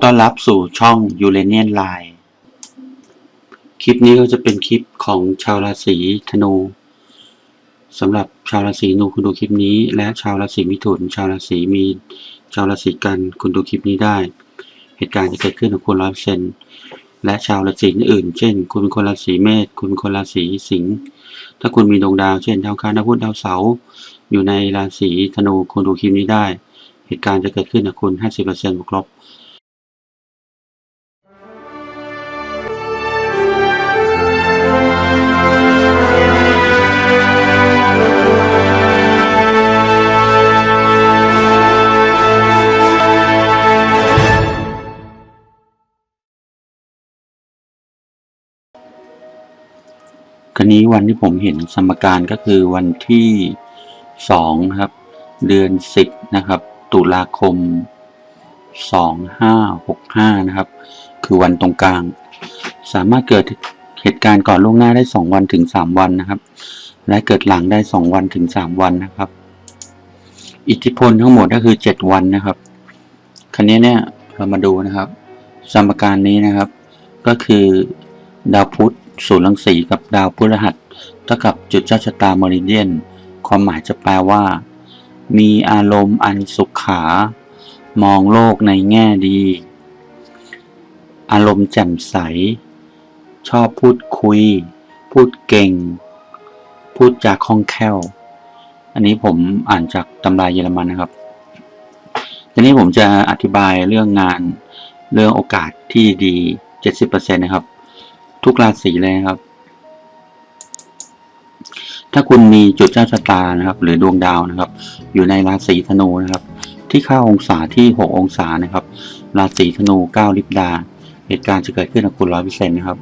ขอต้อนรับสู่ช่องยูเรเนียนไลน์คลิปนี้ก็จะเป็นคลิปของชาวราศีธนูสำหรับชาวราศีนูคุณดูคลิปนี้ และชาวราศีมิถุน ชาวราศีมีนชาวราศีกันคุณดูคลิปนี้ได้ เหตุการณ์จะเกิดขึ้นกับคุณร้อยเซนและชาวราศีอื่น เช่น คุณเป็นคนราศีเมษคุณเป็นคนราศีสิงห์ถ้าคุณมีดวงดาว เช่นดาวคารดาวพุธดาวเสาร์อยู่ในราศีธนูคุณดูคลิปนี้ได้ เหตุการณ์จะเกิดขึ้นกับคุณ 50%บวกลบ นี้วันที่ผมเห็นสมการก็คือวันที่สองครับ เดือนสิบนะครับ ตุลาคมสองห้าหกห้านะครับ คือวันตรงกลาง สามารถเกิดเหตุการณ์ก่อนล่วงหน้าได้สองวันถึงสามวันนะครับ และเกิดหลังได้สองวันถึงสามวันนะครับ อิทธิพลทั้งหมดก็คือเจ็ดวันนะครับคราวนี้เนี่ยเรามาดูนะครับ สมการนี้นะครับ ก็คือดาวพุธ ศูนย์รังสีกับดาวพฤหัสเท่ากับจุดเจ้าชะตามอริเดียน ความหมายจะแปลว่า มีอารมณ์อันสุขขา มองโลกในแง่ดี อารมณ์แจ่มใส ชอบพูดคุย พูดเก่ง พูดจาคล่องแคล่ว อันนี้ผมอ่านจากตำราเยอรมันนะครับ ทีนี้ผมจะอธิบายเรื่องงานเรื่องโอกาสที่ดี 70%นะครับ ทุกราศีเลยครับ ถ้าคุณมีจุดเจ้าชะตานะครับ หรือดวงดาวนะครับ อยู่ในราศีธนูนะครับ ที่ค่าองศาที่ 6 องศานะครับ ราศีธนู 9 ลิบดา เหตุการณ์จะเกิดขึ้นกับคุณ 100%นะครับ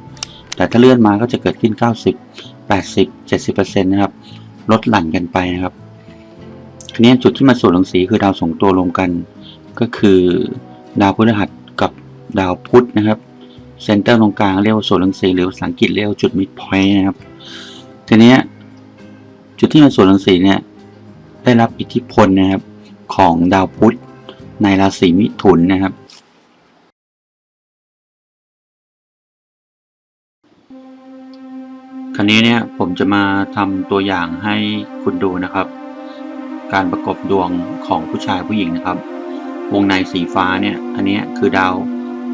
แต่ถ้าเลื่อนมาก็จะเกิดขึ้น 90 80 70%นะครับ ลดหลั่นกันไปนะครับทีนี้จุดที่มาส่วนย์รังสีคือดาวสองตัวรวมกัน ก็คือดาวพฤหัสกับดาวพุธนะครับ เซนเตอร์ตรงกลางเรียกว่าส่วนย์รังสีหรือภาษาอังกฤษเรียกว่าจุดมิดพอยต์นะครับ ทีนี้จุดที่มาส่วนย์รังสีเนี่ยได้รับอิทธิพลนะครับของดาวพุธในราศีมิถุนนะครับ คราวนี้เนี่ยผมจะมาทำตัวอย่างให้คุณดูนะครับ การประกบดวงของผู้ชายผู้หญิงนะครับ วงในสีฟ้าเนี่ยอันนี้คือดาว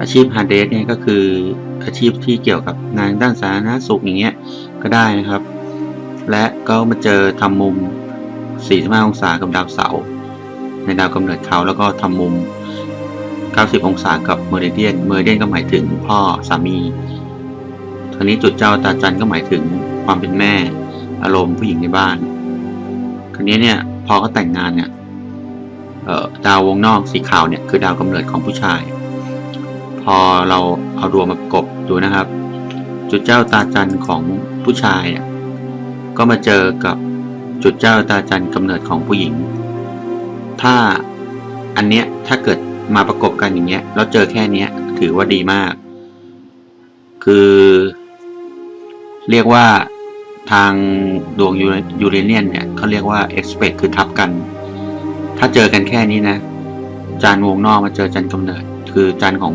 อาชีพฮาร์เดสเนี่ยก็คืออาชีพที่เกี่ยวกับงานด้านสาธารณสุขอย่างเงี้ยก็ได้นะครับ และก็มาเจอทำมุม 45 องศากับดาวเสาร์ในดาวกำเนิดเขาแล้วก็ทำมุม 90 องศากับเมอริเดียน เมอริเดียนก็หมายถึงพ่อสามีทีนี้จุดเจ้าตาจันก็หมายถึงความเป็นแม่ อารมณ์ผู้หญิงในบ้านคราวนี้เนี่ยพอเขาแต่งงานเนี่ยดาววงนอกสีขาวเนี่ยคือดาวกำเนิดของผู้ชาย พอเราเอาดวงมาประกบดูนะครับ จุดเจ้าตาจันของผู้ชายอะก็มาเจอกับจุดเจ้าตาจันกำเนิดของผู้หญิง ถ้าอันเนี้ยถ้าเกิดมาประกบกันอย่างเงี้ยแล้วเจอแค่เนี้ยถือว่าดีมาก คือ เรียกว่าทางดวงยูเรเนียนเนี่ยเขาเรียกว่า expect คือทับกัน ถ้าเจอกันแค่นี้นะ จานวงนอกมาเจอจานกำเนิด คือจานของ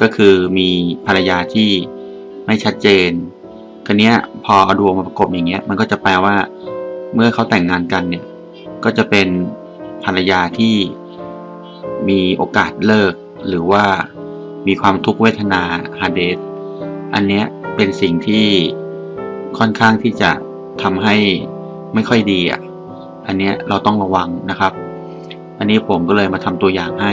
ก็คือมีภรรยาที่ไม่ชัดเจนคันนี้พอเอาดวงมาประกบอย่างเงี้ยมันก็จะแปลว่า เมื่อเขาแต่งงานกันเนี่ยก็จะเป็นภรรยาที่มีโอกาสเลิก หรือว่ามีความทุกขเวทนาฮาเดสอันเนี้ยเป็นสิ่งที่ค่อนข้างที่จะทำให้ไม่ค่อยดีอะอันเนี้ยเราต้องระวังนะครับ อันนี้ผมก็เลยมาทำตัวอย่างให้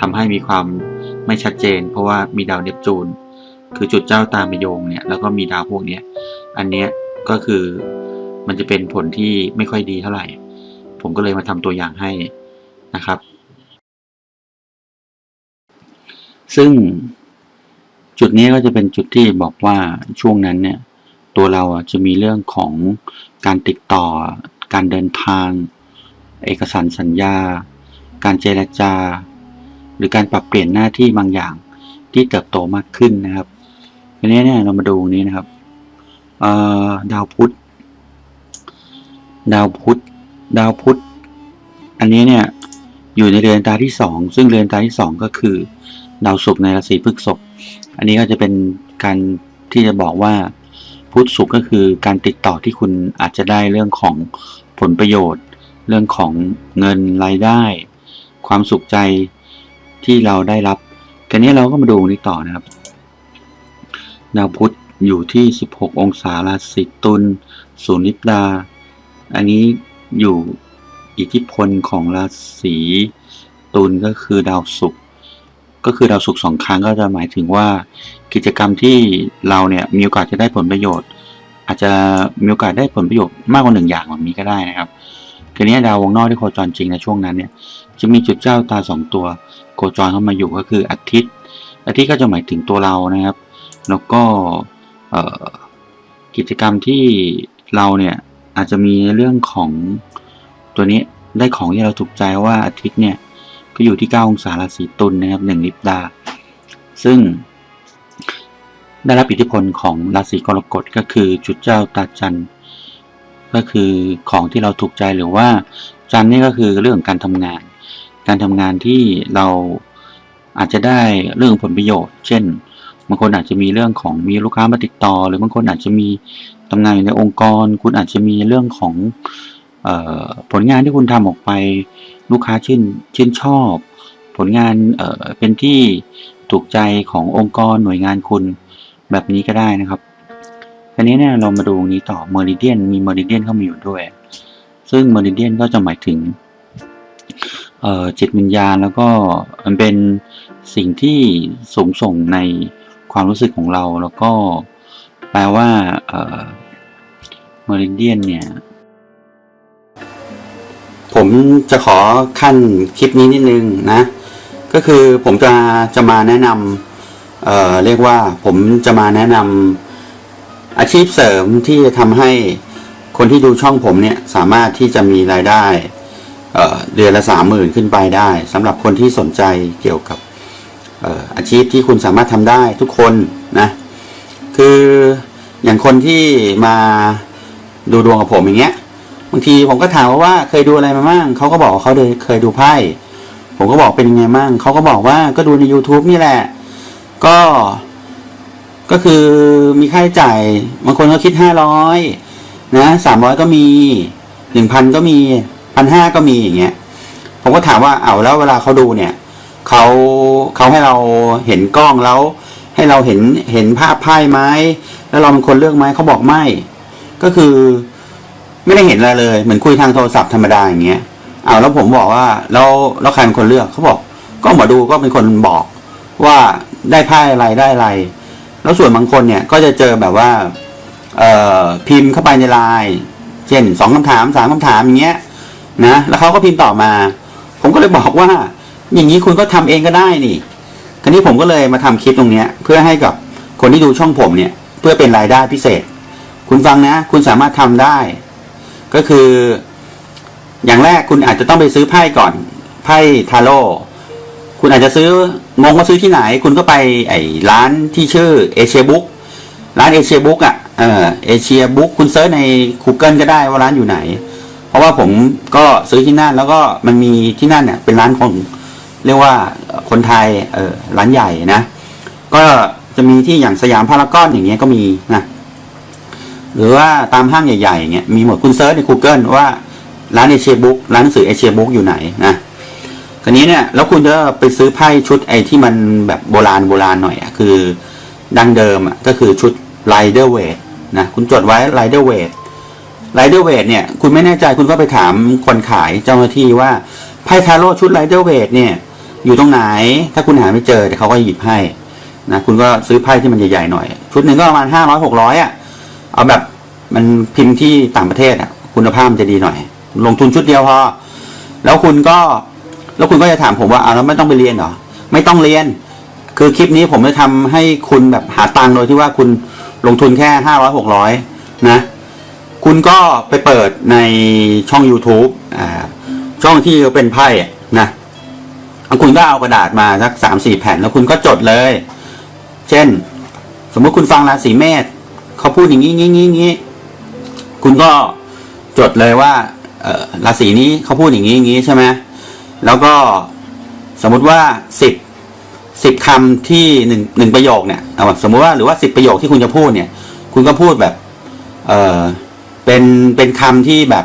ทำให้มีความไม่ชัดเจน เพราะว่ามีดาวเนปจูน คือจุดเจ้าตามโยงเนี่ยแล้วก็มีดาวพวกเนี้ยอันเนี้ยก็คือมันจะเป็นผลที่ไม่ค่อยดีเท่าไหร่ ผมก็เลยมาทำตัวอย่างให้นะครับ ซึ่งจุดนี้ก็จะเป็นจุดที่บอกว่าช่วงนั้นเนี่ย ตัวเราจะมีเรื่องของการติดต่อ การเดินทาง เอกสารสัญญา การเจรจา หรือการปรับเปลี่ยนหน้าที่บางอย่างที่เติบโตมากขึ้นนะครับทีนี้เนี่ยเรามาดูนี้นะครับเอ่อดาวพุธดาวพุธดาวพุธอันนี้เนี่ยอยู่ในเรือนตาที่สองซึ่งเรือนตาที่สองก็คือ ดาวศุกร์ในราศีพฤษภอันนี้ก็จะเป็นการที่จะบอกว่าพุธศุกร์ก็คือการติดต่อที่คุณอาจจะได้เรื่องของผลประโยชน์ เรื่องของเงินรายได้ ความสุขใจ ที่เราได้รับกันนี้เราก็มาดูนี้ต่อนะครับ ดาวพุธอยู่ที่ 16 องศาราศีตุลศูนย์ลิบดา อันนี้อยู่อิทธิพลของราศีตุลก็คือดาวศุกร์ก็คือดาวศุกร์สองครั้งก็จะหมายถึงว่ากิจกรรมที่เราเนี่ยมีโอกาสจะได้ผลประโยชน์ อาจจะมีโอกาสได้ผลประโยชน์มากกว่าหนึ่งอย่างแบบนี้ก็ได้นะครับทีนี้ดาววงนอกที่โคจรจริงในช่วงนั้นเนี่ยจะมีจุดเจ้าตาสองตัว โคจรเข้ามาอยู่ก็คืออาทิตย์ อาทิตย์ก็จะหมายถึงตัวเรานะครับ แล้วก็กิจกรรมที่เราเนี่ยอาจจะมีเรื่องของตัวนี้ได้ของที่เราถูกใจว่าอาทิตย์เนี่ยก็อยู่ที่9องศาราศีตุลนะครับหนึ่งลิบดา ซึ่งได้รับอิทธิพลของราศีกรกฎก็คือจุดเจ้าตาจันทร์ก็คือของที่เราถูกใจหรือว่าจันนี่ก็คือเรื่องการทำงาน การทำงานที่เราอาจจะได้เรื่องผลประโยชน์ เช่น บางคนอาจจะมีเรื่องของมีลูกค้ามาติดต่อ หรือบางคนอาจจะมีทำงานอยู่ในองค์กร คุณอาจจะมีเรื่องของออผลงานที่คุณทำออกไป ลูกค้าชื่นชื่นชอบ ผลงานเเป็นที่ถูกใจขององค์กรหน่วยงานคุณแบบนี้ก็ได้นะครับทีนี้เนี่ยเรามาดูตรงนี้ต่อเมอริเดียนมีเมอริเดียนเข้ามาอยู่ด้วย ซึ่งเมอริเดียนก็จะหมายถึง จิตวิญญาณแล้วก็มันเป็นสิ่งที่สูงส่งในความรู้สึกของเราแล้วก็แปลว่าเมอริเดียนเนี่ย ผมจะขอขั้นคลิปนี้นิดนึงนะ ก็คือผมจะจะมาแนะนำเเรียกว่าผมจะมาแนะนำอาชีพเสริมที่จะทำให้คนที่ดูช่องผมเนี่ยสามารถที่จะมีรายได้ เเดือนละสามหมื่นขึ้นไปได้สำหรับคนที่สนใจเกี่ยวกับอาชีพที่คุณสามารถทำได้ทุกคนนะคืออย่างคนที่มาดูดวงกับผมอย่างเงี้ยบางทีผมก็ถามว่าเคยดูอะไรมาบ้างเขาก็บอกเขาเคยเคยดูไพ่ผมก็บอกเป็นยังไงบ้างเขาก็บอกว่าก็ดูใน YouTube นี่แหละ ก็ ก็คือมีค่าใช้จ่ายบางคนก็คิดห้าร้อยนะสามร้อยก็มีหนึ่งพันก็มี พันห้าก็มีอย่างเงี้ย ผมก็ถามว่าเอาแล้วเวลาเขาดูเนี่ยเขาเขาให้เราเห็นกล้องแล้ว ให้เราเห็นเห็นภาพไพ่ไหมแล้วเราเป็นคนเลือกไหมเขาบอกไม่ ก็คือไม่ได้เห็นอะไรเลยเหมือนคุยทางโทรศัพท์ธรรมดาอย่างเงี้ยเอาแล้วผมบอกว่าแล้วแล้วใครเป็นคนเลือกเขาบอก ก็หมอดูก็เป็นคนบอกว่าได้ไพ่อะไรได้อะไร แล้วส่วนบางคนเนี่ยก็จะเจอแบบว่า เอ่อพิมพ์เข้าไปในไลน์เช่นสองคำถามสามคำถามอย่างเงี้ย นะแล้วเขาก็พิมพ์ต่อมา ผมก็เลยบอกว่า อย่างนี้คุณก็ทำเองก็ได้นี่คราวนี้ผมก็เลยมาทำคลิปตรงเนี้ย เพื่อให้กับคนที่ดูช่องผมเนี่ย เพื่อเป็นรายได้พิเศษ คุณฟังนะ คุณสามารถทำได้ ก็คือ อย่างแรกคุณอาจจะต้องไปซื้อไพ่ก่อนไพ่ทาโร่คุณอาจจะซื้องงว่าซื้อที่ไหน คุณก็ไปไอ้ร้านที่ชื่อเอเชียบุ๊กร้านเอเชียบุ๊กอะเออเอเชียบุ๊กคุณเซิร์ชใน Google ก็ได้ว่าร้านอยู่ไหน เพราะว่าผมก็ซื้อที่นั่นแล้วก็มันมีที่นั่นเนี่ยเป็นร้านของเรียกว่าคนไทยเออร้านใหญ่นะ ก็จะมีที่อย่างสยามพารากอนอย่างเงี้ยก็มีนะหรือว่าตามห้างใหญ่ๆอย่างเงี้ยมีหมดคุณเซิร์ชใน Google ว่าร้านเอเชียบุ๊กร้านหนังสือเอเชียบุ๊กอยู่ไหนนะคราวนี้เนี่ยแล้วคุณจะไปซื้อไพ่ชุดไอ้ที่มันแบบโบราณโบราณหน่อยอะคือดังเดิมอะก็คือชุด Rider Weight นะคุณจดไว้ Rider Weight Rider Weight เไรเดอร์เวดเนี่ยคุณไม่แน่ใจคุณก็ไปถามคนขายเจ้าหน้าที่ว่าไพ่ทาโร่ชุด Rider Weight เนี่ยอยู่ตรงไหน ถ้าคุณหาไม่เจอเดี๋ยวเขาก็หยิบให้นะคุณก็ซื้อไพ่ที่มันใหญ่ๆหน่อย ชุดหนึ่งก็ประมาณห้าร้อยหกร้อยอะเอาแบบมันพิมพ์ที่ต่างประเทศอะคุณภาพมันจะดีหน่อย ลงทุนชุดเดียวพอแล้วคุณก็ แล้วคุณก็จะถามผมว่าอ้าแล้วไม่ต้องไปเรียนเหรอไม่ต้องเรียน คือคลิปนี้ผมจะทำให้คุณแบบหาตังค์โดยที่ว่าคุณลงทุนแค่ห้าร้อยหกร้อยนะ คุณก็ไปเปิดในช่อง YouTube อ่าช่องที่เป็นไพ่นะคุณก็เอากระดาษมาสักสามสี่แผ่นแล้วคุณก็จดเลย เช่น สมมติคุณฟังราศีเมษเขาพูดอย่างนี้งี้งี้งี้คุณก็จดเลยว่าราศีนี้เขาพูดอย่างนี้อย่างนี้ใช่ไหมแล้วก็สมมุติว่าสิบสิบคำที่หนึ่งหนึ่งประโยคเนี่ยเอาสมมุติว่าหรือว่าสิบประโยคที่คุณจะพูดเนี่ย คุณก็พูดแบบ เออ เป็นเป็นคำที่แบบ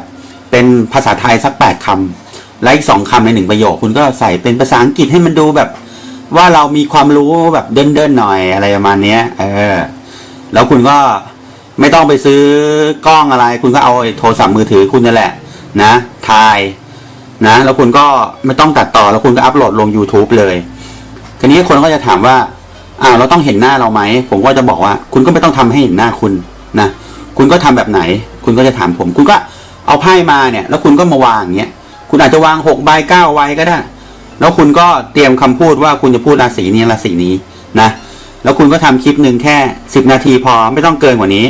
เป็นภาษาไทยสักแปดคำและอีกสองคำในหนึ่งประโยค คุณก็ใส่เป็นภาษาอังกฤษให้มันดูแบบ ว่าเรามีความรู้แบบเดินๆหน่อยอะไรประมาณเนี้ยเออ แล้วคุณก็ไม่ต้องไปซื้อกล้องอะไร คุณก็เอาโทรศัพท์มือถือคุณนั่นแหละ นะถ่ายนะ แล้วคุณก็ไม่ต้องตัดต่อแล้วคุณก็อัพโหลดลง YouTube เลยทีนี้คนก็จะถามว่าอ้าวเราต้องเห็นหน้าเราไหม ผมก็จะบอกว่า คุณก็ไม่ต้องทำให้เห็นหน้าคุณนะ คุณก็ทำแบบไหน คุณก็จะถามผม คุณก็เอาไพ่มาเนี่ย แล้วคุณก็มาวางอย่างเงี้ย คุณอาจจะวางหกใบเก้าใบก็ได้ แล้วคุณก็เตรียมคำพูดว่าคุณจะพูดราศีนี้ราศีนี้นะ แล้วคุณก็ทำคลิปหนึ่งแค่สิบนาทีพอไม่ต้องเกินกว่านี้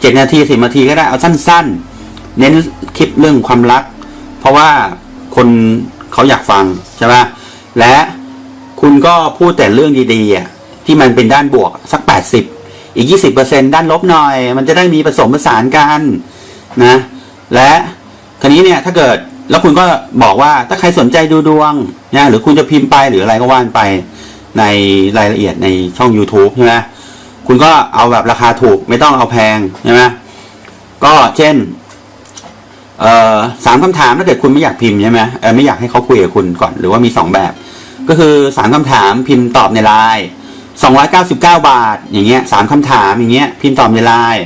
เจ็ดนาทีสิบนาทีก็ได้เอาสั้น ๆ เน้นคลิปเรื่องความรัก เพราะว่าคนเขาอยากฟังใช่ไหมและคุณก็พูดแต่เรื่องดีๆที่มันเป็นด้านบวกสักแปดสิบ อีกยี่สิบเปอร์เซ็นด้านลบหน่อย มันจะได้มีผสมผสานกันนะ และคราวนี้เนี่ยถ้าเกิดแล้วคุณก็บอกว่าถ้าใครสนใจดูดวงนะหรือคุณจะพิมพ์ไปหรืออะไรก็ว่านไปในรายละเอียดในช่อง YouTube ใช่ไหมคุณก็เอาแบบราคาถูกไม่ต้องเอาแพงใช่ไหมก็เช่นเอ่อสามคำถามถ้าเกิดคุณไม่อยากพิมพ์ใช่ไหมเออไม่อยากให้เขาคุยกับคุณก่อนหรือว่ามีสองแบบ ก็คือสามคำถามพิมพ์ตอบในไลน์ สองร้อยเก้าสิบเก้าบาท อย่างเงี้ยสามคำถามอย่างเงี้ยพิมพ์ตอบในไลน์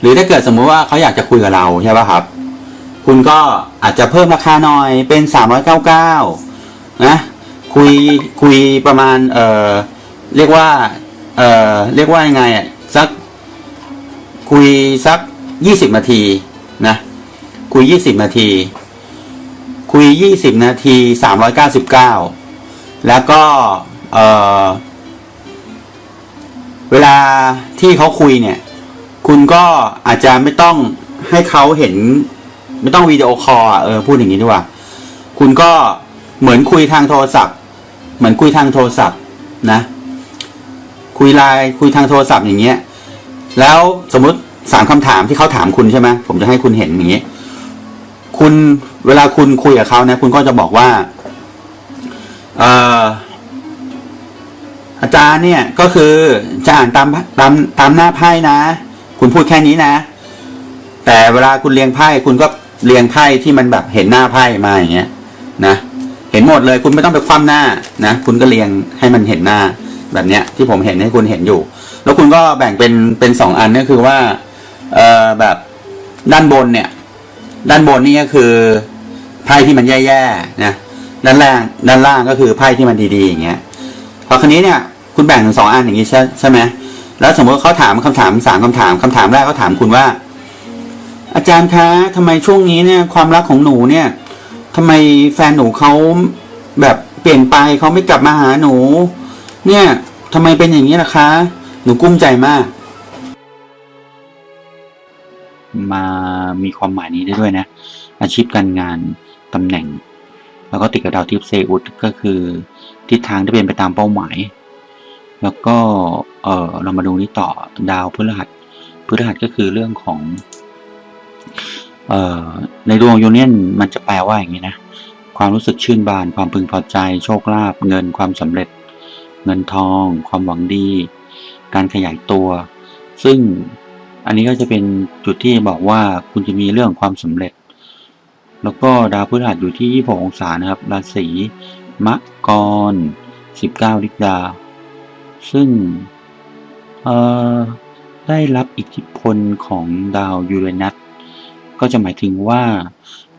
หรือถ้าเกิดสมมุติว่าเขาอยากจะคุยกับเราใช่ป่ะครับ คุณก็อาจจะเพิ่มราคาหน่อยเป็นสามร้อยเก้าเก้านะคุยคุยประมาณเออเรียกว่าเออเรียกว่ายังไงอะสักคุยสักยี่สิบนาทีนะคุยยี่สิบนาที คุยยี่สิบนาทีสามร้อยเก้าสิบเก้าแล้วก็เออ เวลาที่เขาคุยเนี่ย คุณก็อาจจะไม่ต้องให้เขาเห็น ไม่ต้องวิดีโอคอลเออพูดอย่างนี้ดีกว่า คุณก็เหมือนคุยทางโทรศัพท์ เหมือนคุยทางโทรศัพท์นะ คุยไลน์คุยทางโทรศัพท์อย่างเงี้ย แล้วสมมติสามคำถามที่เขาถามคุณใช่ไหมผมจะให้คุณเห็นอย่างเงี้ยคุณเวลาคุณคุยกับเขานะ คุณก็จะบอกว่า เออ อาจารย์เนี่ยก็คือจะอ่านตามตามตามหน้าไพ่นะ คุณพูดแค่นี้นะ แต่เวลาคุณเรียงไพ่คุณก็เรียงไพ่ที่มันแบบเห็นหน้าไพ่มาอย่างเงี้ยนะเห็นหมดเลยคุณไม่ต้องไปคว่ำหน้านะคุณก็เรียงให้มันเห็นหน้าแบบเนี้ยที่ผมเห็นให้คุณเห็นอยู่ แล้วคุณก็แบ่งเป็นเป็นสองอันก็คือว่าเอ่อแบบด้านบนเนี่ย ด้านบนนี่ก็คือไพ่ที่มันแย่ๆนะด้านล่างด้านล่างก็คือไพ่ที่มันดีๆอย่างเงี้ยพอคันนี้เนี่ย คุณแบ่งเป็นสองอันอย่างงี้ใช่ใช่ไหมแล้วสมมติเขาถามคำถามสามคำถามคำถามแรกเขาถามคุณว่า อาจารย์คะทำไมช่วงนี้เนี่ย ความรักของหนูเนี่ยทำไมแฟนหนูเขาแบบเปลี่ยนไปเขาไม่กลับมาหาหนู เนี่ยทำไมเป็นอย่างนี้ล่ะคะ หนูกุ้มใจมาก มามีความหมายนี้ได้ด้วยนะ อาชีพการงานตำแหน่ง แล้วก็ติดกับดาวทิพย์เซอุสก็คือทิศทางที่เป็นไปตามเป้าหมาย แล้วก็เออเรามาดูนี้ต่อดาวพฤหัสพฤหัสก็คือเรื่องของเออในดวงยูเนียนมันจะแปลว่าอย่างนี้นะ ความรู้สึกชื่นบาน ความพึงพอใจ โชคลาภเงินความสำเร็จ เงินทอง ความหวังดี การขยายตัว ซึ่งอันนี้ก็จะเป็นจุดที่บอกว่าคุณจะมีเรื่องความสำเร็จ แล้วก็ดาวพฤหัสอยู่ที่ 26 องศานะครับ ราศีมะกร 19 ลิกดา ซึ่งได้รับอิทธิพลของดาวยูเรนัสก็จะหมายถึงว่า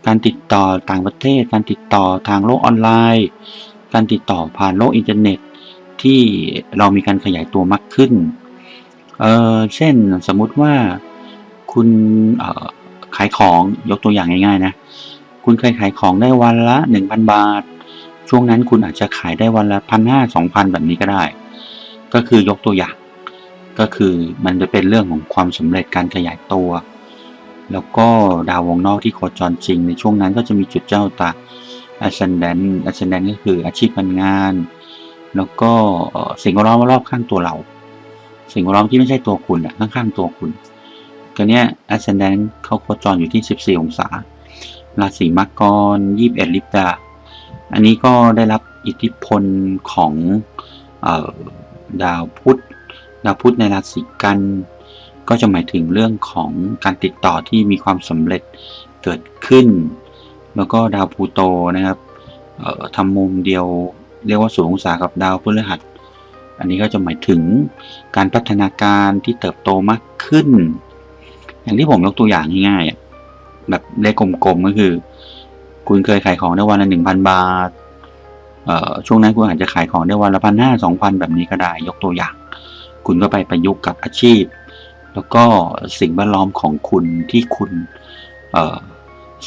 การติดต่อต่างประเทศ การติดต่อทางโลกออนไลน์ การติดต่อผ่านโลกอินเทอร์เน็ต ที่เรามีการขยายตัวมากขึ้นเเช่นสมมุติว่าคุณขายของยกตัวอย่างง่ายๆนะ คุณเคยขายของได้วันละ 1,000 บาท ช่วงนั้นคุณอาจจะขายได้วันละพันห้าสองพันแบบนี้ก็ได้ ก็คือยกตัวอย่าง ก็คือมันจะเป็นเรื่องของความสำเร็จการขยายตัว แล้วก็ดาววงนอกที่โคจรจริง ในช่วงนั้นก็จะมีจุดเจ้าตา ascendant ascendant ก็คืออาชีพการงาน แล้วก็สิ่งแวดล้อมรอบข้างตัวเรา สิ่งแวดล้อมที่ไม่ใช่ตัวคุณอะข้างๆตัวคุณก็เนี้ย ascendant เขาโคจรอยู่ที่ 14 องศา ราศีมังกร 21 ลิบดา อันนี้ก็ได้รับอิทธิพลของ ดาวพุธดาวพุธในราศีกัน ก็จะหมายถึงเรื่องของการติดต่อที่มีความสำเร็จเกิดขึ้น แล้วก็ดาวพูโตนะครับเอ่อทำมุมเดียวเรียกว่าสูงองศากับดาวพฤหัส อันนี้ก็จะหมายถึงการพัฒนาการที่เติบโตมากขึ้น อย่างที่ผมยกตัวอย่างง่ายๆแบบเลขกลมๆก็คือ คุณเคยขายของได้วันละหนึ่งพันบาท ช่วงนั้นคุณอาจจะขายของได้วันละพันห้าสองพันแบบนี้ก็ได้ยกตัวอย่าง คุณก็ไปประยุกต์กับอาชีพ แล้วก็สิ่งแวดล้อมของคุณที่คุณ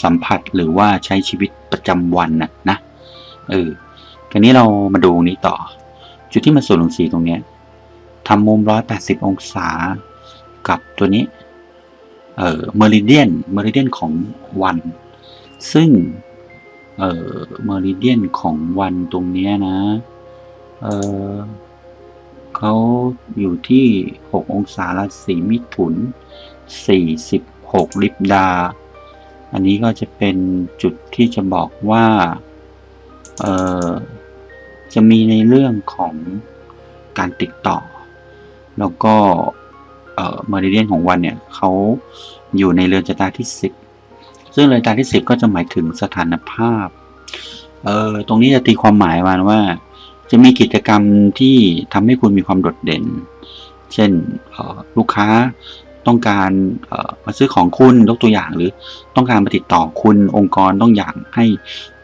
สัมผัสหรือว่าใช้ชีวิตประจำวันน่ะนะเออทีนี้เรามาดูนี้ต่อ จุดที่มันส่วนลงสีตรงเนี้ยทำมุมร้อยแปดสิบองศากับตัวนี้เออเมริเดียนเมริเดียนของวัน ซึ่ง เอ่อเมริเดียนของวันตรงนี้นะ เออเขาอยู่ที่ 6 องศาราศีมิถุน 46 ลิบดา อันนี้ก็จะเป็นจุดที่จะบอกว่า เออจะมีในเรื่องของการติดต่อ แล้วก็เออเมริเดียนของวันเนี่ยเขาอยู่ในเรือนชะตาที่ 10 ซึ่งรือนชะตาที่ 10 ก็จะหมายถึงสถานภาพ เออตรงนี้จะตีความหมายมาว่า จะมีกิจกรรมที่ทำให้คุณมีความโดดเด่น เช่นออลูกค้าต้องการออมาซื้อของคุณยกตัวอย่างหรือต้องการมาติดต่อคุณองค์กรต้องอยากให้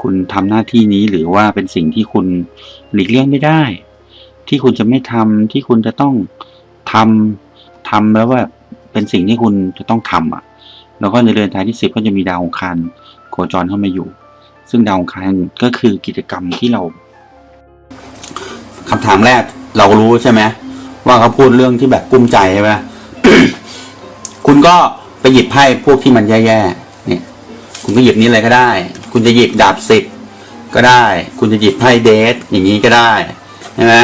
คุณทำหน้าที่นี้หรือว่าเป็นสิ่งที่คุณหลีกเลี่ยงไม่ได้ ที่คุณจะไม่ทำที่คุณจะต้องทำทำแล้วว่าเป็นสิ่งที่คุณจะต้องทำอะ แล้วก็ในเรือนท้ายที่สิบก็จะมีดาวองคารโคจรเข้ามาอยู่ ซึ่งดาวองคารก็คือกิจกรรมที่เราคำถามแรกเรารู้ใช่ไหมว่าเขาพูดเรื่องที่แบบกุ้มใจใช่ไหมคุณก็ไปหยิบไพ่พวกที่มันแย่ๆเนี่ย คุณก็หยิบนี้เลยก็ได้ คุณจะหยิบดาบสิบก็ได้ คุณจะหยิบไพ่เดทอย่างนี้ก็ได้ใช่ไหม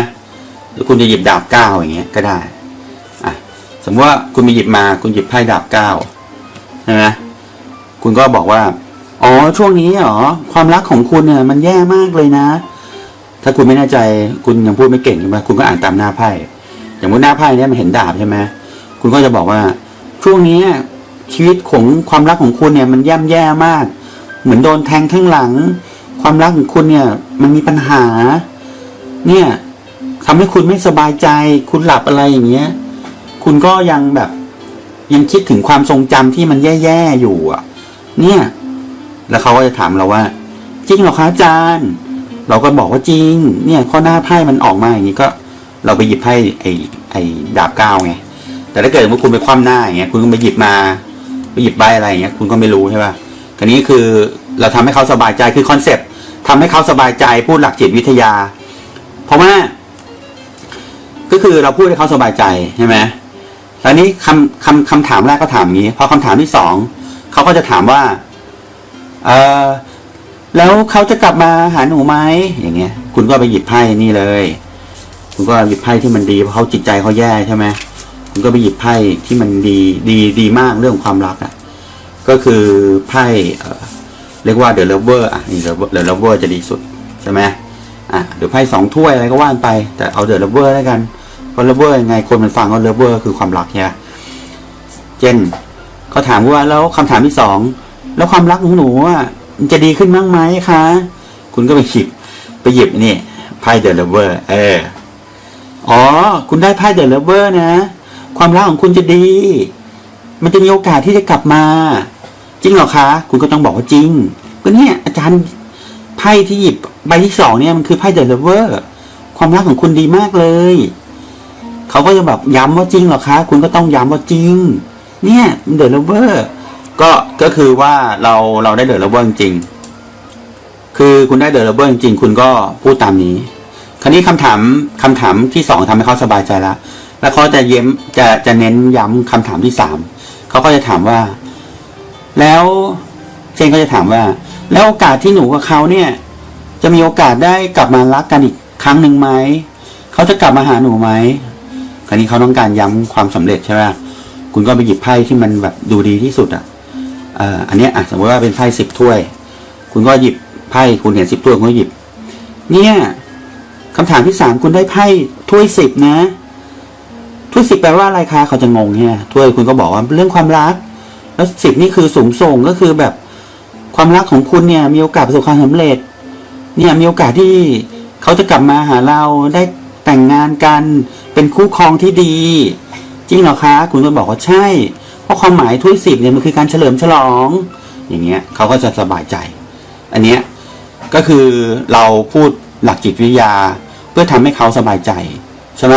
หรือคุณจะหยิบดาบเก้าอย่างเงี้ยก็ได้อะสมมติว่าคุณไปหยิบมาคุณหยิบไพ่ดาบเก้า ใช่ไหมคุณก็บอกว่า อ๋อช่วงนี้เหรอความรักของคุณเนี่ย มันแย่มากเลยนะ ถ้าคุณไม่แน่ใจคุณยังพูดไม่เก่งใช่ไหมคุณก็อ่านตามหน้าไพ่อย่างว่าหน้าไพ่เนี่ยมันเห็นดาบใช่ไหมคุณก็จะบอกว่า ช่วงนี้ชีวิตของความรักของคุณเนี่ย มันย่ำแย่มาก เหมือนโดนแทงข้างหลัง ความรักของคุณเนี่ย มันมีปัญหา เนี่ยทำให้คุณไม่สบายใจ คุณหลับอะไรอย่างเงี้ย คุณก็ยังแบบ ยังคิดถึงความทรงจำที่มันแย่ๆอยู่อะ เนี่ย แล้วเขาก็จะถามเราว่า จริงเหรอคะอาจารย์ เราก็บอกว่าจริง เนี่ยข้อหน้าไพ่มันออกมาอย่างนี้ก็ เราไปหยิบไพ่ไอ้ไอ้ดาบเก้าไงแต่ถ้าเกิดว่าคุณไปคว่ำหน้าอย่างเงี้ยคุณก็ไปหยิบมาไปหยิบใบอะไรอย่างเงี้ยคุณก็ไม่รู้ใช่ป่ะคันนี้คือเราทำให้เขาสบายใจคือคอนเซปต์ทำให้เขาสบายใจพูดหลักจิตวิทยา เพราะว่า ก็คือเราพูดให้เขาสบายใจใช่ไหม แล้วนี้คำคำคำถามแรกก็ถามอย่างนี้พอคำถามที่สองเขาก็จะถามว่าเออแล้วเขาจะกลับมาหาหนูไหมอย่างเงี้ย คุณก็ไปหยิบไพ่นี่เลย คุณก็หยิบไพ่ที่มันดีเพราะเขาจิตใจเขาแย่ใช่ไหมคุณก็ไปหยิบไพ่ที่มันดีดีดีมากเรื่องความรักอะ ก็คือไพ่เอ่อเรียกว่าเดอะเลเวอร์อะนี่เดอะเลเวอร์จะดีสุดใช่ไหมอะเดี๋ยวไพ่สองถ้วยอะไรก็ว่านไป แต่เอาเดอะเลเวอร์แล้วกัน เพราะเลเวอร์ยังไงคนมันฟังว่าเลเวอร์คือความรักเนี่ยเจนเขาถามว่าแล้วคำถามที่สองแล้วความรักของหนูอะมันจะดีขึ้นบ้างไหมคะ คุณก็ไปหยิบไปหยิบนี่ไพ่เดอะเลเวอร์เอออ๋อ คุณได้ไพ่เดอะเลเวอร์นะ ความรักของคุณจะดี มันจะมีโอกาสที่จะกลับมา จริงเหรอคะ คุณก็ต้องบอกว่าจริง ก็เนี่ยอาจารย์ไพ่ที่หยิบใบที่สองเนี่ยมันคือไพ่เดอะเลเวอร์ความรักของคุณดีมากเลย เขาก็จะแบบย้ำว่าจริงเหรอคะ คุณก็ต้องย้ำว่าจริง เนี่ยเดอะเลเวอร์ก็ก็คือว่าเราเราได้เดอะเลเวอร์จริง คือคุณได้เดอะเลเวอร์จริง คุณก็พูดตามนี้ คราวนี้คำถามคำถามที่สองทำให้เขาสบายใจแล้วแล้วเขาจะเย้มจะจะเน้นย้ำคำถามที่สามเขาก็จะถามว่า แล้วเจนก็จะถามว่า แล้วโอกาสที่หนูกับเขาเนี่ย จะมีโอกาสได้กลับมารักกันอีกครั้งหนึ่งไหมเขาจะกลับมาหาหนูไหม ราวนี้เขาต้องการย้ำความสำเร็จใช่ไหมคุณก็ไปหยิบไพ่ที่มันแบบดูดีที่สุดอะเอ่ออันนี้อะสมมติว่าเป็นไพ่สิบถ้วย คุณก็หยิบไพ่คุณเห็นสิบถ้วยคุณก็หยิบ เนี่ยคำถามที่สามคุณได้ไพ่ถ้วยสิบนะถ้วยสิบแปลว่าอะไรคะเขาจะงงเนี่ยถ้วยคุณก็บอกว่าเรื่องความรัก แล้วสิบนี่คือสูงส่งก็คือแบบความรักของคุณเนี่ย มีโอกาสประสบความสำเร็จ เนี่ยมีโอกาสที่เขาจะกลับมาหาเราได้แต่งงานกัน เป็นคู่ครองที่ดี จริงเหรอคะ คุณก็บอกว่าใช่ เพราะความหมายถ้วยสิบเนี่ยมันคือการเฉลิมฉลอง อย่างเงี้ยเขาก็จะสบายใจ อันเนี้ยก็คือเราพูดหลักจิตวิทยา เพื่อทำให้เขาสบายใจใช่ไหม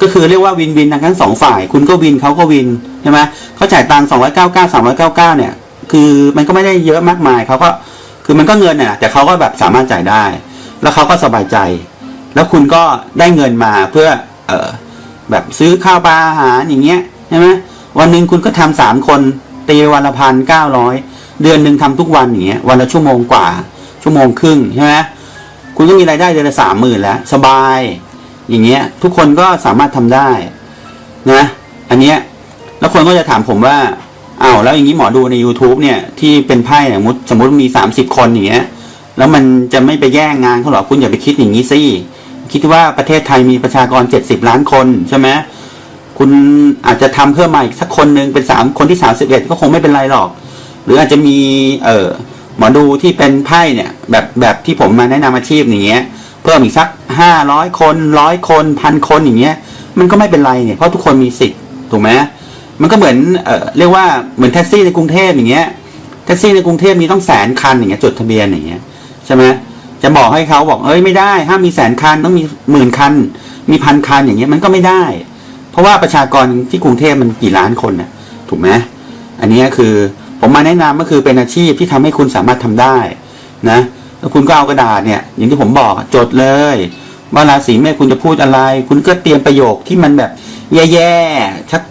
ก็คือเรียกว่าวินวินทั้งสองฝ่าย คุณก็วินเขาก็วินใช่ไหมเขาจ่ายตังค์สองร้อยเก้าเก้าสามร้อยเก้าเก้าเนี่ย คือมันก็ไม่ได้เยอะมากมายเขาก็คือมันก็เงินน่ะแต่เขาก็แบบสามารถจ่ายได้ แล้วเขาก็สบายใจ แล้วคุณก็ได้เงินมาเพื่อ เออแบบซื้อข้าวปลาอาหารอย่างเงี้ยใช่ไหมวันหนึ่งคุณก็ทำสามคนตีวันละพันเก้าร้อยเดือนหนึ่งทำทุกวันอย่างเงี้ยวันละชั่วโมงกว่า ชั่วโมงครึ่งใช่ไหมคุณก็มีรายได้เดือนละสามหมื่นแล้ว สบาย อย่างเงี้ย ทุกคนก็สามารถทำได้ นะ อันเนี้ยแล้วคนก็จะถามผมว่าอ้าวแล้วอย่างนี้หมอดูใน YouTube เนี่ยที่เป็นไพ่สมมติสมมติมีสามสิบคนอย่างเงี้ย แล้วมันจะไม่ไปแย่งงานเขาหรอคุณอย่าไปคิดอย่างนี้สิ คิดว่าประเทศไทยมีประชากรเจ็ดสิบล้านคนใช่ไหมคุณอาจจะทำเพิ่มมาอีกสักคนหนึ่งเป็นสามคนที่สามสิบเอ็ดก็คงไม่เป็นไรหรอก หรืออาจจะมีเออหมอดูที่เป็นไพ่เนี่ย แบบแบบที่ผมมาแนะนำอาชีพอย่างเงี้ยเพิ่มอีกสักห้าร้อยคนร้อยคนพันคนอย่างเงี้ย มันก็ไม่เป็นไรเนี่ยเพราะทุกคนมีสิทธิ์ถูกไหมมันก็เหมือนเออเรียกว่าเหมือนแท็กซี่ในกรุงเทพอย่างเงี้ยแท็กซี่ในกรุงเทพมีต้องแสนคันอย่างเงี้ยจดทะเบียนอย่างเงี้ยใช่ไหม จะบอกให้เขาบอกเอ้ยไม่ได้ห้ามมีแสนคันต้องมีหมื่นคัน มีพันคันอย่างเงี้ยมันก็ไม่ได้ เพราะว่าประชากรที่กรุงเทพมันกี่ล้านคนน่ะถูกไหมอันนี้คือผมมาแนะนำก็คือเป็นอาชีพที่ทำให้คุณสามารถทำได้นะแล้วคุณก็เอากระดาษเนี่ย อย่างที่ผมบอกจดเลยว่าราศีเมษคุณจะพูดอะไร คุณก็เตรียมประโยคที่มันแบบแย่ๆสัก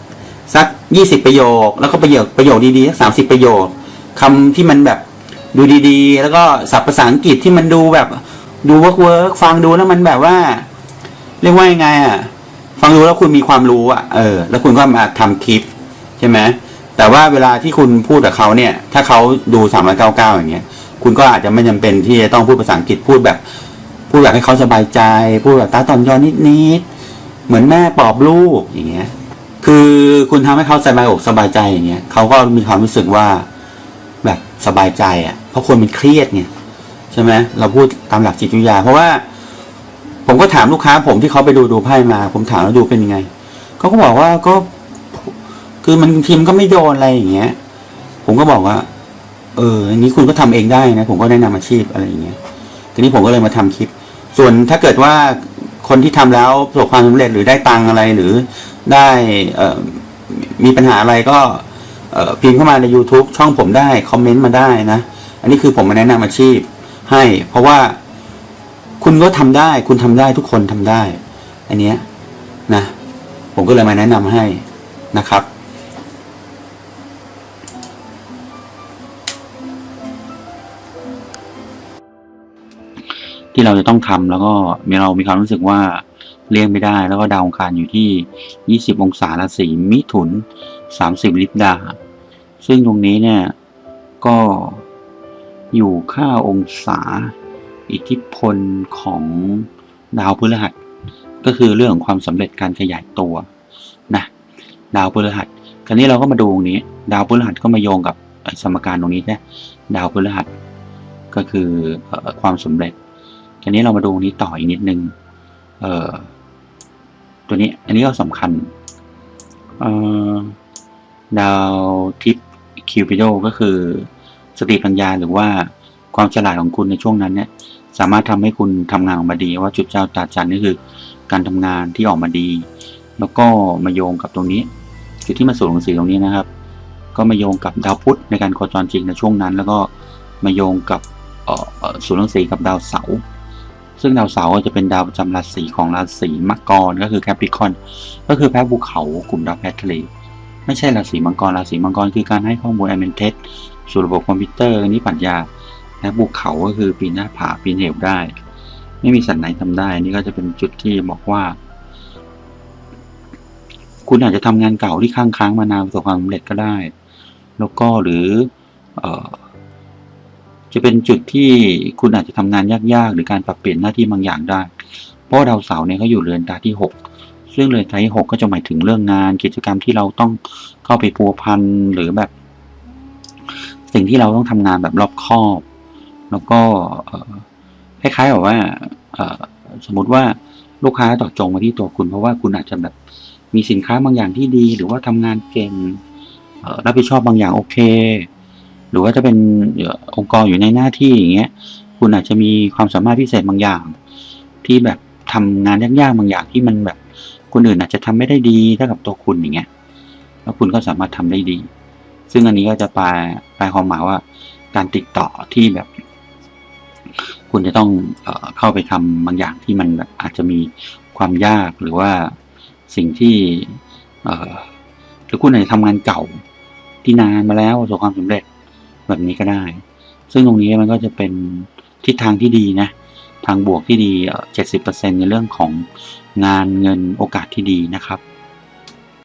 สักยี่สิบประโยค แล้วก็ประโยคประโยคดีๆสักสามสิบประโยคคำที่มันแบบ ดูดีๆ แล้วก็ศัพท์ภาษาอังกฤษที่มันดูแบบดูเวิร์กเวิร์กฟังดูแล้วมันแบบว่า เรียกว่ายังไงอะ ฟังดูแล้วคุณมีความรู้อะเออ แล้วคุณก็มาทำคลิปใช่ไหมแต่ว่าเวลาที่คุณพูดกับเขาเนี่ย ถ้าเขาดูสามร้อยเก้าเก้าอย่างเงี้ย คุณก็อาจจะไม่จำเป็นที่จะต้องพูดภาษาอังกฤษพูดแบบ พูดแบบให้เขาสบายใจ พูดแบบตาตอนยอนนิดๆเหมือนแม่ปลอบลูกอย่างเงี้ย คือคุณทำให้เขาสบายอกสบายใจอย่างเงี้ยเขาก็มีความรู้สึกว่า แบบสบายใจอะ เพราะคนมันเครียดไงใช่ไหมเราพูดตามหลักจิตวิทยา เพราะว่า ผมก็ถามลูกค้า ผมที่เขาไปดูดูไพ่มา ผมถามแล้วดูเป็นยังไงเขาก็บอกว่าก็ คือมันทีมก็ไม่โดนอะไรอย่างเงี้ย ผมก็บอกว่า เอออันนี้คุณก็ทำเองได้นะ ผมก็แนะนำอาชีพอะไรอย่างเงี้ยทีนี้ผมก็เลยมาทำคลิป ส่วนถ้าเกิดว่าคนที่ทำแล้วประสบความสำเร็จหรือได้ตังอะไรหรือได้เออมีปัญหาอะไรก็ พิมพ์เข้ามาใน YouTube ช่องผมได้คอมเมนต์มาได้นะ อันนี้คือผมมาแนะนำอาชีพให้ เพราะว่าคุณก็ทำได้ คุณทำได้ทุกคนทำได้ อันเนี้ยนะ ผมก็เลยมาแนะนำให้นะครับที่เราจะต้องทำแล้วก็มีเรามีความรู้สึกว่าเลี่ยงไม่ได้ แล้วก็ดาวองคารอยู่ที่ 20 องศาราศีมิถุน 30 ลิบดา ซึ่งตรงนี้เนี่ยก็อยู่ค่าองศาอิทธิพลของดาวพฤหัส ก็คือเรื่องของความสำเร็จการขยายตัวนะดาวพฤหัสคราวนี้เราก็มาดูตรงนี้ ดาวพฤหัสก็มาโยงกับสมการตรงนี้นะดาวพฤหัสก็คือความสำเร็จคราวนี้เรามาดูตรงนี้ต่ออีกนิดนึง เอ่อ ตัวนี้ อันนี้ก็สำคัญเออดาวทิศ คิวปิโดก็คือสติปัญญาหรือว่าความฉลาดของคุณในช่วงนั้นเนี่ยสามารถทำให้คุณทำงานออกมาดี ว่าจุดเจ้าตาจันนี่คือการทำงานที่ออกมาดี แล้วก็มาโยงกับตรงนี้จุดที่มาสู่หนังสือตรงนี้นะครับ ก็มาโยงกับดาวพุธในการโคจรจริงในช่วงนั้น แล้วก็มาโยงกับเอ่อเอ่อศูนย์รังสีกับดาวเสาร์ซึ่งดาวเสาร์จะเป็นดาวประจำราศีของราศีมังกรก็คือแคปริคอน ก็คือแพ้ภูเขากลุ่มดาวแพทะเล ไม่ใช่ราศีมังกรราศีมังกรคือการให้ข้อมูลแอมเมนเทสสู่ระบบคอมพิวเตอร์นี่ปรัชญา และภูเขาก็คือปีนหน้าผาปีนเหวได้ ไม่มีสัตว์ไหนทำได้ นี่ก็จะเป็นจุดที่บอกว่า คุณอาจจะทำงานเก่าที่ค้างค้างมานานประสบความสำเร็จก็ได้ แล้วก็หรือเออจะเป็นจุดที่คุณอาจจะทำงานยากๆ หรือการปรับเปลี่ยนหน้าที่บางอย่างได้ เพราะดาวเสาร์เนี่ยเขาอยู่เรือนตาที่ หกซึ่งเรือนตาที่หกก็จะหมายถึงเรื่องงานกิจกรรมที่เราต้องเข้าไปพัวพันหรือแบบ สิ่งที่เราต้องทำงานแบบรอบคอบ แล้วก็คล้ายๆแบบว่าสมมติว่าลูกค้าต่อจงมาที่ตัวคุณ เพราะว่าคุณอาจจะแบบมีสินค้าบางอย่างที่ดี หรือว่าทำงานเก่งรับผิดชอบบางอย่างโอเค หรือว่าจะเป็นเอ่อองค์กรอยู่ในหน้าที่อย่างเงี้ยคุณอาจจะมีความสามารถพิเศษบางอย่าง ที่แบบทำงานยากๆบางอย่างที่มันแบบ คนอื่นอาจจะทำไม่ได้ดีเท่ากับตัวคุณอย่างเงี้ย แล้วคุณก็สามารถทำได้ดี ซึ่งอันนี้ก็จะแปลแปลความหมายว่าการติดต่อที่แบบ คุณจะต้องเอเข้าไปทำบางอย่างที่มันแบบอาจจะมีความยากหรือว่าสิ่งที่เออหรือคุณอาจจะทำงานเก่าที่นานมาแล้วประสบความสำเร็จแบบนี้ก็ได้ ซึ่งตรงนี้มันก็จะเป็นทิศทางที่ดีนะ ทางบวกที่ดีเจ็ดสิบเปอร์เซ็นในเรื่องของ งานเงินโอกาสที่ดีนะครับ